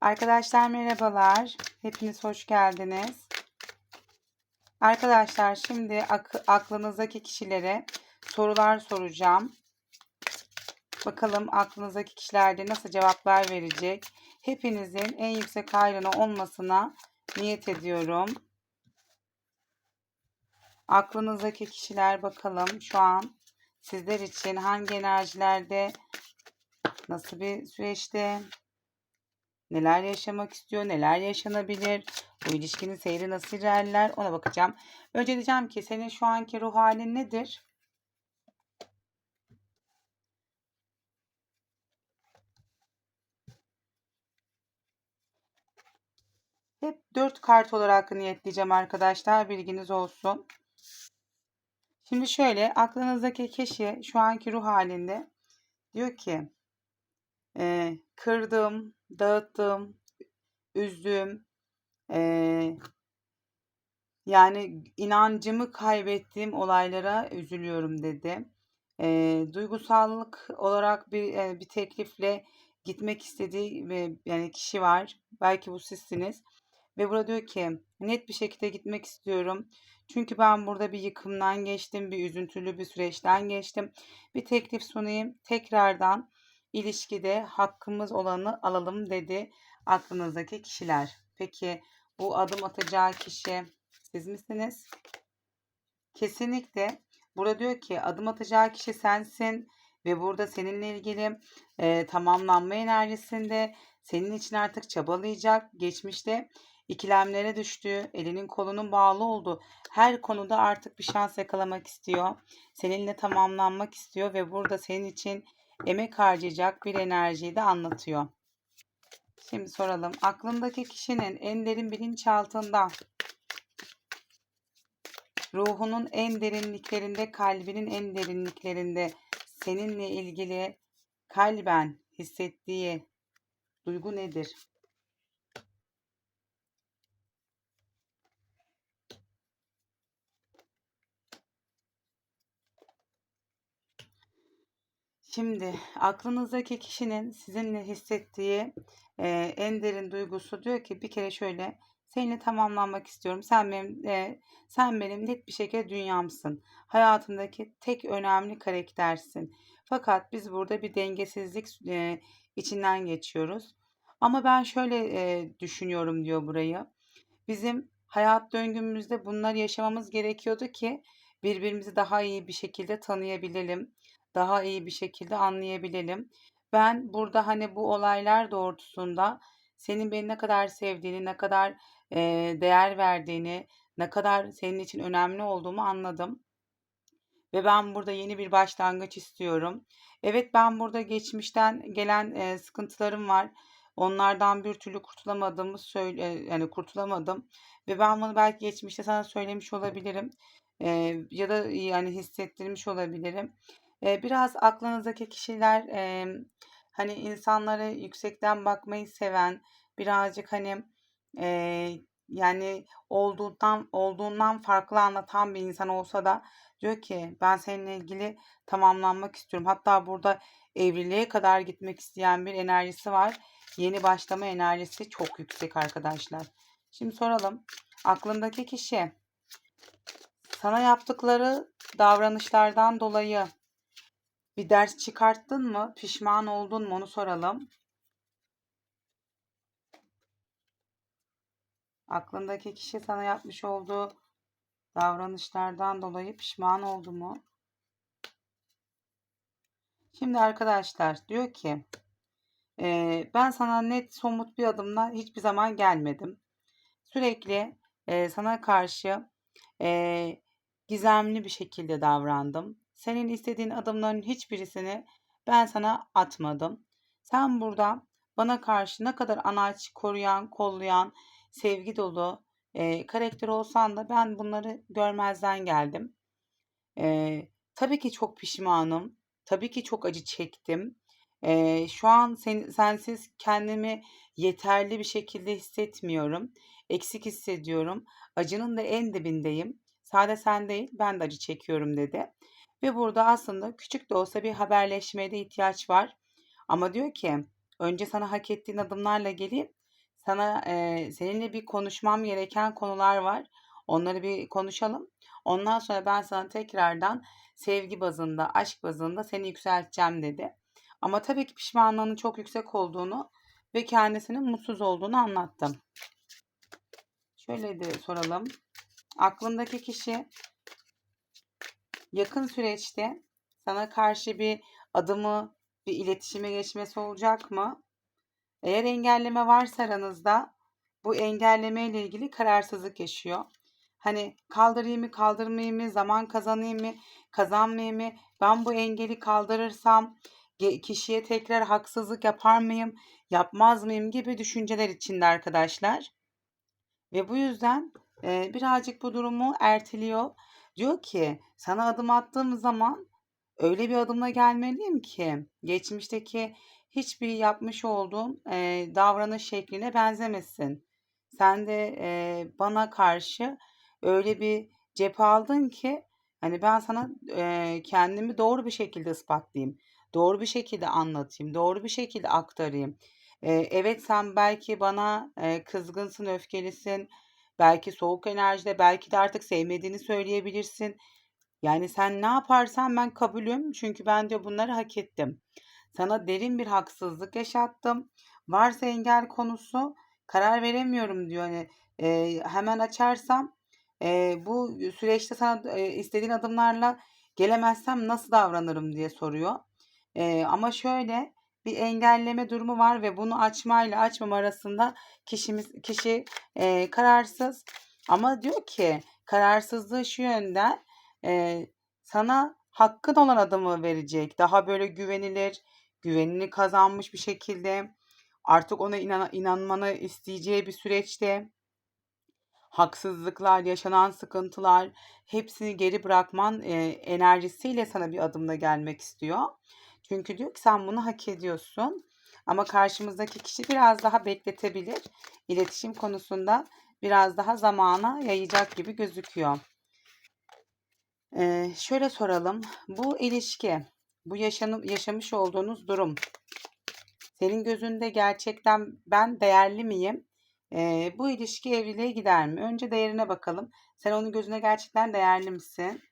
Arkadaşlar merhabalar. Hepiniz hoş geldiniz. Arkadaşlar şimdi ak- aklınızdaki kişilere sorular soracağım. Bakalım aklınızdaki kişiler de nasıl cevaplar verecek. Hepinizin en yüksek hayrına olmasına niyet ediyorum. Aklınızdaki kişiler bakalım şu an sizler için hangi enerjilerde, nasıl bir süreçte, neler yaşamak istiyor, neler yaşanabilir, bu ilişkinin seyri nasıl ilerler ona bakacağım. Önce diyeceğim ki senin şu anki ruh halin nedir? Hep 4 kart olarak niyetleyeceğim arkadaşlar. Bilginiz olsun. Şimdi şöyle aklınızdaki kişi şu anki ruh halinde diyor ki e, kırdım, dağıttım, üzdüm, e, yani inancımı kaybettiğim olaylara üzülüyorum dedi. E, duygusallık olarak bir e, bir teklifle gitmek istediği ve yani kişi var. Belki bu sizsiniz. Ve burada diyor ki net bir şekilde gitmek istiyorum. Çünkü ben burada bir yıkımdan geçtim, bir üzüntülü bir süreçten geçtim. Bir teklif sunayım. Tekrardan ilişkide hakkımız olanı alalım dedi aklınızdaki kişiler. Peki bu adım atacağı kişi siz misiniz? Kesinlikle. Burada diyor ki adım atacağı kişi sensin ve burada seninle ilgili e, tamamlanma enerjisinde senin için artık çabalayacak. Geçmişte ikilemlere düştü, elinin kolunun bağlı oldu. Her konuda artık bir şans yakalamak istiyor. Seninle tamamlanmak istiyor ve burada senin için emek harcayacak bir enerjiyi de anlatıyor. Şimdi soralım. Aklındaki kişinin en derin bilinçaltında ruhunun en derinliklerinde, kalbinin en derinliklerinde seninle ilgili kalben hissettiği duygu nedir? Şimdi aklınızdaki kişinin sizinle hissettiği e, en derin duygusu diyor ki bir kere şöyle seninle tamamlanmak istiyorum. Sen benim e, sen benim net bir şekilde dünyamsın. Hayatımdaki tek önemli karaktersin. Fakat biz burada bir dengesizlik e, içinden geçiyoruz. Ama ben şöyle e, düşünüyorum diyor burayı. Bizim hayat döngümüzde bunları yaşamamız gerekiyordu ki birbirimizi daha iyi bir şekilde tanıyabilelim daha iyi bir şekilde anlayabilelim. Ben burada hani bu olaylar doğrultusunda senin beni ne kadar sevdiğini, ne kadar e, değer verdiğini, ne kadar senin için önemli olduğumu anladım. Ve ben burada yeni bir başlangıç istiyorum. Evet ben burada geçmişten gelen e, sıkıntılarım var. Onlardan bir türlü kurtulamadığımı söyle yani kurtulamadım ve ben bunu belki geçmişte sana söylemiş olabilirim. E, ya da yani hissettirmiş olabilirim. Biraz aklınızdaki kişiler, hani, insanlara yüksekten bakmayı seven, birazcık, hani, yani, olduğundan olduğundan farklı anlatan bir insan olsa da diyor ki, "Ben seninle ilgili tamamlanmak istiyorum." Hatta burada evliliğe kadar gitmek isteyen bir enerjisi var. Yeni başlama enerjisi çok yüksek arkadaşlar. Şimdi soralım. Aklındaki kişi sana yaptıkları davranışlardan dolayı bir ders çıkarttın mı? Pişman oldun mu? Onu soralım. Aklındaki kişi sana yapmış olduğu davranışlardan dolayı pişman oldu mu? Şimdi arkadaşlar diyor ki e, ben sana net somut bir adımla hiçbir zaman gelmedim. Sürekli e, sana karşı e, gizemli bir şekilde davrandım. Senin istediğin adımların hiçbirisini ben sana atmadım. Sen burada bana karşı ne kadar anaç, koruyan, kollayan, sevgi dolu e, karakter olsan da ben bunları görmezden geldim. E, tabii ki çok pişmanım. Tabii ki çok acı çektim. E, şu an sen, sensiz kendimi yeterli bir şekilde hissetmiyorum. Eksik hissediyorum. Acının da en dibindeyim. Sade sen değil ben de acı çekiyorum dedi. Ve burada aslında küçük de olsa bir haberleşmeye de ihtiyaç var. Ama diyor ki önce sana hak ettiğin adımlarla geleyim Sana eee, seninle bir konuşmam gereken konular var. Onları bir konuşalım. Ondan sonra ben sana tekrardan sevgi bazında, aşk bazında seni yükselteceğim dedi. Ama tabii ki pişmanlığının çok yüksek olduğunu ve kendisinin mutsuz olduğunu anlattım. Şöyle de soralım. Aklındaki kişi yakın süreçte sana karşı bir adımı, bir iletişime geçmesi olacak mı? Eğer engelleme varsa aranızda bu engelleme ile ilgili kararsızlık yaşıyor. Hani kaldırayım mı, kaldırmayayım mı, zaman kazanayım mı, kazanmayayım mı? Ben bu engeli kaldırırsam kişiye tekrar haksızlık yapar mıyım, yapmaz mıyım gibi düşünceler içinde arkadaşlar. Ve bu yüzden birazcık bu durumu erteliyor. Diyor ki sana adım attığım zaman öyle bir adımla gelmeliyim ki geçmişteki hiçbir yapmış olduğun e, davranış şekline benzemesin. Sen de e, bana karşı öyle bir cephe aldın ki hani ben sana e, kendimi doğru bir şekilde ispatlayayım. Doğru bir şekilde anlatayım. Doğru bir şekilde aktarayım. E, evet sen belki bana e, kızgınsın, öfkelisin. Belki soğuk enerjide, belki de artık sevmediğini söyleyebilirsin. Yani sen ne yaparsan ben kabulüm. Çünkü ben diyor bunları hak ettim. Sana derin bir haksızlık yaşattım. Varsa engel konusu karar veremiyorum diyor. Hani e, hemen açarsam e, bu süreçte sana e, istediğin adımlarla gelemezsem nasıl davranırım diye soruyor. E, ama şöyle bir engelleme durumu var ve bunu açmayla açmama arasında kişimiz kişi e, kararsız. Ama diyor ki kararsızlığı şu yönden e, sana hakkın olan adımı verecek. Daha böyle güvenilir, güvenini kazanmış bir şekilde artık ona inan inanmanı isteyeceği bir süreçte haksızlıklar, yaşanan sıkıntılar hepsini geri bırakman e, enerjisiyle sana bir adımla gelmek istiyor. Çünkü diyor ki sen bunu hak ediyorsun. Ama karşımızdaki kişi biraz daha bekletebilir. İletişim konusunda biraz daha zamana yayacak gibi gözüküyor. Ee, şöyle soralım. Bu ilişki, bu yaşanıp yaşamış olduğunuz durum senin gözünde gerçekten ben değerli miyim? Ee, bu ilişki evliliğe gider mi? Önce değerine bakalım. Sen onun gözüne gerçekten değerli misin?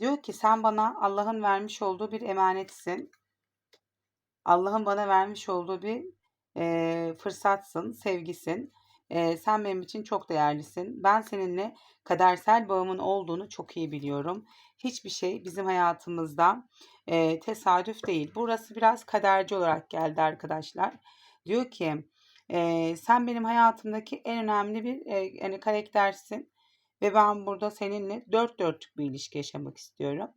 Diyor ki sen bana Allah'ın vermiş olduğu bir emanetsin. Allah'ın bana vermiş olduğu bir e, fırsatsın, sevgisin. E, sen benim için çok değerlisin. Ben seninle kadersel bağımın olduğunu çok iyi biliyorum. Hiçbir şey bizim hayatımızda e, tesadüf değil. Burası biraz kaderci olarak geldi arkadaşlar. Diyor ki e, sen benim hayatımdaki en önemli bir e, yani karaktersin. Ve ben burada seninle dört dörtlük bir ilişki yaşamak istiyorum.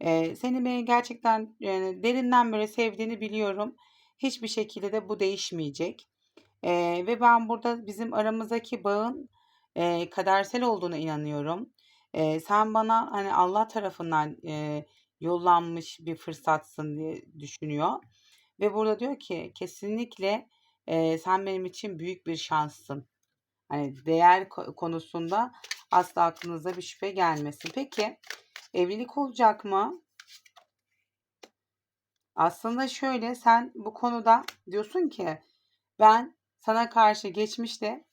Ee, seni beni gerçekten yani derinden böyle sevdiğini biliyorum. Hiçbir şekilde de bu değişmeyecek. Ee, ve ben burada bizim aramızdaki bağın e, kadersel olduğuna inanıyorum. Ee, sen bana hani Allah tarafından e, yollanmış bir fırsatsın diye düşünüyor. Ve burada diyor ki kesinlikle e, sen benim için büyük bir şanssın. Hani değer konusunda asla aklınıza bir şüphe gelmesin. Peki evlilik olacak mı? Aslında şöyle sen bu konuda diyorsun ki ben sana karşı geçmişte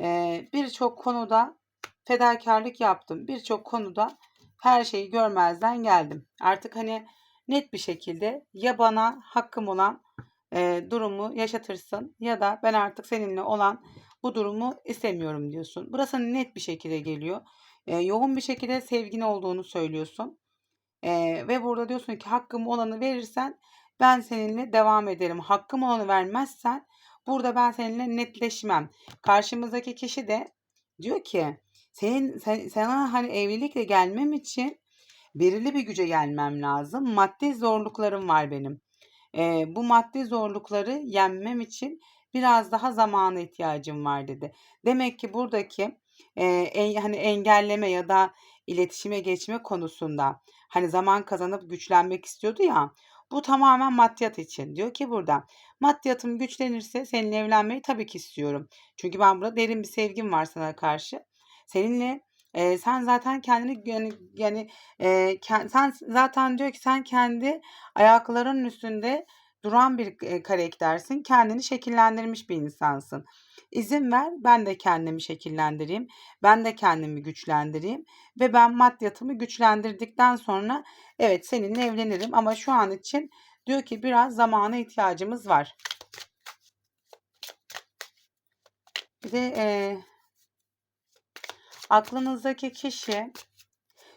e, birçok konuda fedakarlık yaptım. Birçok konuda her şeyi görmezden geldim. Artık hani net bir şekilde ya bana hakkım olan e, durumu yaşatırsın ya da ben artık seninle olan bu durumu istemiyorum diyorsun. Burası net bir şekilde geliyor. E, yoğun bir şekilde sevgin olduğunu söylüyorsun. E, ve burada diyorsun ki hakkım olanı verirsen ben seninle devam ederim. Hakkım olanı vermezsen burada ben seninle netleşmem. Karşımızdaki kişi de diyor ki senin sen, sana hani evlilikle gelmem için belirli bir güce gelmem lazım. Maddi zorluklarım var benim. E, bu maddi zorlukları yenmem için biraz daha zamana ihtiyacım var dedi. Demek ki buradaki e, en, hani engelleme ya da iletişime geçme konusunda hani zaman kazanıp güçlenmek istiyordu ya. Bu tamamen maddiyat için. Diyor ki burada maddiyatım güçlenirse seninle evlenmeyi tabii ki istiyorum. Çünkü ben burada derin bir sevgim var sana karşı. Seninle e, sen zaten kendini yani, yani e, kend, sen zaten diyor ki sen kendi ayaklarının üstünde duran bir e, karaktersin. Kendini şekillendirmiş bir insansın. İzin ver ben de kendimi şekillendireyim. Ben de kendimi güçlendireyim ve ben maddiyatımı güçlendirdikten sonra evet seninle evlenirim ama şu an için diyor ki biraz zamana ihtiyacımız var. Bir de e, aklınızdaki kişi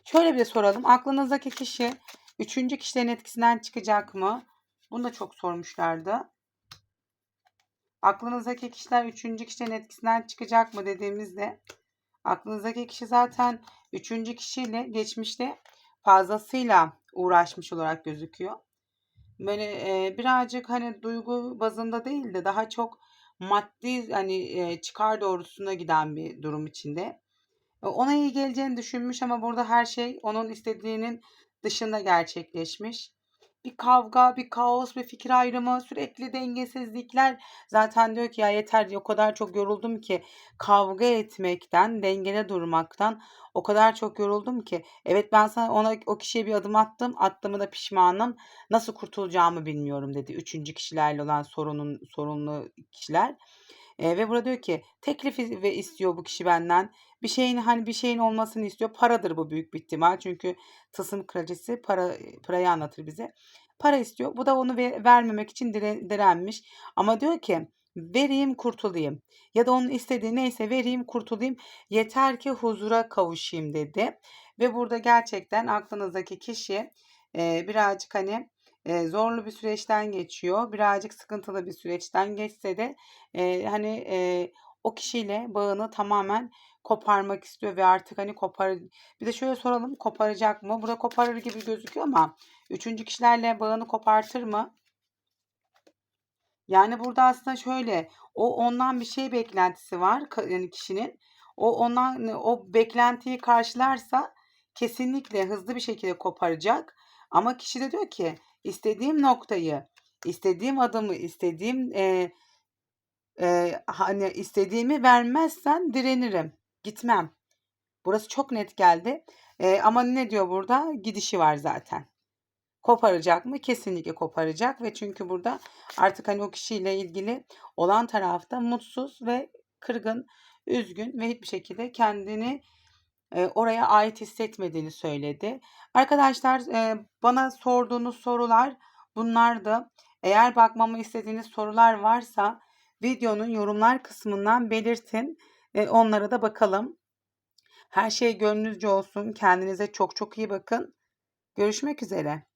şöyle bir soralım. Aklınızdaki kişi üçüncü kişilerin etkisinden çıkacak mı? Bunu da çok sormuşlardı. Aklınızdaki kişiler üçüncü kişilerin etkisinden çıkacak mı dediğimizde aklınızdaki kişi zaten üçüncü kişiyle geçmişte fazlasıyla uğraşmış olarak gözüküyor. Böyle e, birazcık hani duygu bazında değil de daha çok maddi hani e, çıkar doğrultusuna giden bir durum içinde. E, ona iyi geleceğini düşünmüş ama burada her şey onun istediğinin dışında gerçekleşmiş bir kavga, bir kaos, bir fikir ayrımı, sürekli dengesizlikler. Zaten diyor ki ya yeter o kadar çok yoruldum ki kavga etmekten, dengede durmaktan o kadar çok yoruldum ki. Evet ben sana ona o kişiye bir adım attım. Attığımı da pişmanım. Nasıl kurtulacağımı bilmiyorum dedi. Üçüncü kişilerle olan sorunun sorunlu kişiler. E, ve burada diyor ki teklif ve istiyor bu kişi benden. Bir şeyin hani bir şeyin olmasını istiyor. Paradır bu büyük bir ihtimal. Çünkü tılsım kraliçesi para parayı anlatır bize. Para istiyor. Bu da onu ver, vermemek için dire, direnmiş. Ama diyor ki vereyim kurtulayım. Ya da onun istediği neyse vereyim kurtulayım. Yeter ki huzura kavuşayım dedi. Ve burada gerçekten aklınızdaki kişi e, birazcık hani e, zorlu bir süreçten geçiyor. Birazcık sıkıntılı bir süreçten geçse de e, hani e, o kişiyle bağını tamamen koparmak istiyor ve artık hani kopar bir de şöyle soralım koparacak mı? Burada koparır gibi gözüküyor ama üçüncü kişilerle bağını kopartır mı? Yani burada aslında şöyle o ondan bir şey beklentisi var yani kişinin. O ondan o beklentiyi karşılarsa kesinlikle hızlı bir şekilde koparacak. Ama kişi de diyor ki istediğim noktayı, istediğim adımı, istediğim e, e, hani istediğimi vermezsen direnirim, gitmem. Burası çok net geldi. E, ama ne diyor burada? Gidişi var zaten. Koparacak mı? Kesinlikle koparacak ve çünkü burada artık hani o kişiyle ilgili olan tarafta mutsuz ve kırgın, üzgün ve hiçbir şekilde kendini oraya ait hissetmediğini söyledi. Arkadaşlar bana sorduğunuz sorular bunlardı. Eğer bakmamı istediğiniz sorular varsa videonun yorumlar kısmından belirtin. Onlara da bakalım. Her şey gönlünüzce olsun. Kendinize çok çok iyi bakın. Görüşmek üzere.